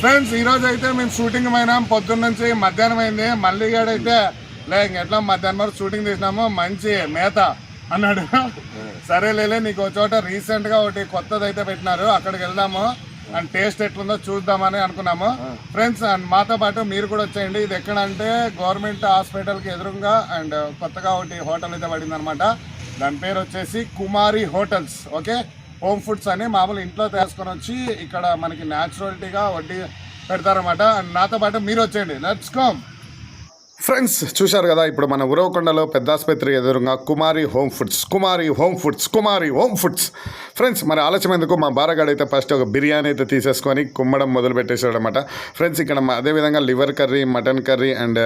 Friends ఈ రోజు అయితే మేము షూటింగ్ పోయినాం. పొద్దున్న నుంచి మధ్యాహ్నం అయింది. మళ్ళీ అయితే లే ఎట్లా మధ్యాహ్నం వరకు షూటింగ్ తీసినాము మంచి మేత అన్నాడు. సరే లేలే నీకు ఒక చోట రీసెంట్గా ఒకటి కొత్తది అయితే పెట్టినారు. అక్కడికి వెళ్దాము. అండ్ టేస్ట్ ఎట్లుందో చూద్దామని అనుకున్నాము. ఫ్రెండ్స్ అండ్ మాతో పాటు మీరు కూడా వచ్చేయండి. ఇది ఎక్కడంటే గవర్నమెంట్ హాస్పిటల్కి ఎదురుగా అండ్ కొత్తగా ఒకటి హోటల్ అయితే పడింది అనమాట దాని పేరు వచ్చేసి Kumari hotels. Okay? Home foods అని మామూలు ఇంట్లో తీసుకొని వచ్చి ఇక్కడ మనకి న్యాచురాలిటీగా వడ్డీ పెడతారన్నమాట. అండ్ నాతో పాటు మీరు వచ్చేయండి. లెట్స్ కమ్ ఫ్రెండ్స్ చూశారు కదా ఇప్పుడు మన ఉరవకొండలో పెద్దాసుపత్రి ఎదురుగా Kumari home foods Kumari home foods Kumari home foods. Friends మరి ఆలస్యం ఎందుకు? మా బారగాడు అయితే ఫస్ట్ ఒక బిర్యానీ అయితే తీసేసుకొని కుమ్మడం మొదలు పెట్టేశాడు అనమాట ఫ్రెండ్స్ ఇక్కడ అదేవిధంగా liver curry mutton curry and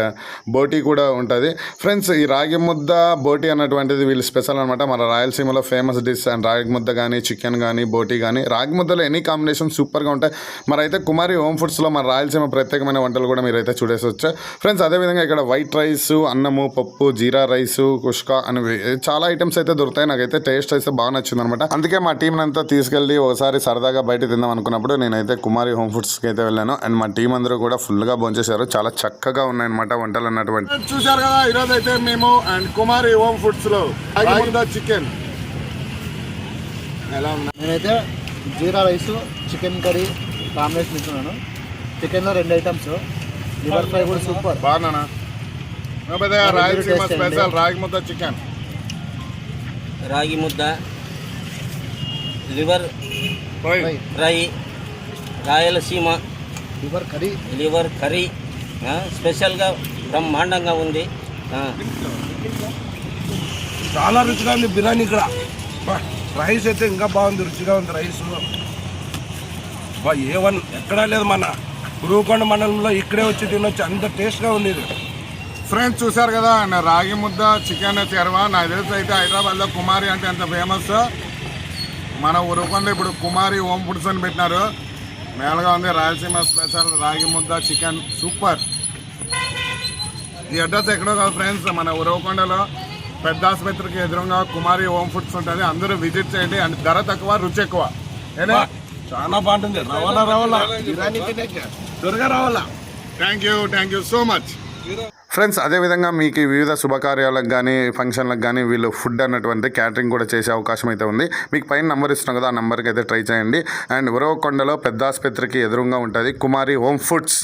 బోటీ కూడా ఉంటుంది. ఫ్రెండ్స్ ఈ రాగి ముద్ద బోటీ అన్నటువంటిది వీళ్ళు స్పెషల్ అనమాట మన రాయలసీమలో ఫేమస్ డిష్ అండ్ రాగి ముద్ద కానీ చికెన్ కానీ బోటీ కానీ రాగి ముద్దలో ఎనీ కాంబినేషన్ సూపర్గా ఉంటాయి. మరి అయితే కుమారి హోమ్ ఫుడ్స్లో మన రాయలసీమ ప్రత్యేకమైన వంటలు కూడా మీరు అయితే చూడేసొచ్చు. ఫ్రెండ్స్ అదేవిధంగా ఇక్కడ వైట్ రైస్ అన్నము పప్పు జీరా రైస్ కుష్కా అనేవి చాలా ఐటమ్స్ అయితే దొరుకుతాయి. నాకైతే టేస్ట్ అయితే బాగా నచ్చింది అనమాట అందుకే మా టీం అంతా తీసుకెళ్ళి ఒకసారి సరదాగా బయట తిందాం అనుకున్నప్పుడు నేనైతే కుమారి హోమ్ ఫుడ్స్కి అయితే వెళ్ళాను. అండ్ మా టీం అందరూ కూడా ఫుల్గా భోంచేశారు. చాలా చక్కగా ఉన్నాయన్నమాట వంటలు అన్నటువంటి. చూశారు కదా ఈరోజు అయితే మేము అండ్ కుమారి హోమ్ ఫుడ్స్లో చికెన్. ఎలా ఉన్నా? నేనైతే jeera rice chicken curry combination ఇస్తున్నాను చికెన్లో రెండు ఐటమ్స్. లివర్ ఫ్రై కూడా సూపర్. రాయలసీమ స్పెషల్ చేయండి. Ragi mudda chicken. Ragi mudda liver fry Rayalaseema liver curry. Liver curry. స్పెషల్గా బ్రహ్మాండంగా ఉంది. ఆ, చాలా రుచిగా ఉంది బిర్యానీ ఇక్కడ. రైస్ అయితే ఇంకా బాగుంది రుచిగా ఉంది రైస్. బా ఏ వన్ ఎక్కడా లేదు మన గురువుకొండ మండలంలో ఇక్కడే వచ్చి తినొచ్చు. అంత టేస్ట్గా ఉంది ఇది. ఫ్రెండ్స్ చూశారు కదా రాగి ముద్ద చికెన్ చెరవా నాకు తెలిసి అయితే హైదరాబాద్లో కుమారి అంటే ఎంత ఫేమస్. మన ఉరుకొండ ఇప్పుడు కుమారి హోమ్ ఫుడ్స్ అని పెట్టినారు. మేళగా ఉంది రాయలసీమ స్పెషల్ రాగి ముద్ద చికెన్ సూపర్. ఈ అడ్రస్ ఎక్కడో కాదు ఫ్రెండ్స్ మన ఉరవకొండలో పెద్ద ఆసుపత్రికి ఎదురుగా కుమారి హోమ్ ఫుడ్స్ ఉంటుంది. అందరూ విజిట్ చేయండి. అండ్ ధర తక్కువ రుచి ఎక్కువ. ఏనా చాలా బాగుంటుంది. రవాణా రావాలా? త్వరగా రావాలా? Thank you thank you so much friends అదేవిధంగా మీకు వివిధ శుభకార్యాలకు కానీ ఫంక్షన్లకు కానీ వీళ్ళు ఫుడ్ అన్నటువంటి క్యాటరింగ్ కూడా చేసే అవకాశం అయితే ఉంది. మీకు పైన నెంబర్ ఇస్తున్నాం కదా ఆ నెంబర్కి అయితే ట్రై చేయండి. అండ్ ఉరవకొండలో పెద్ద ఆసుపత్రికి ఎదురుగా ఉంటుంది కుమారి హోమ్ ఫుడ్స్.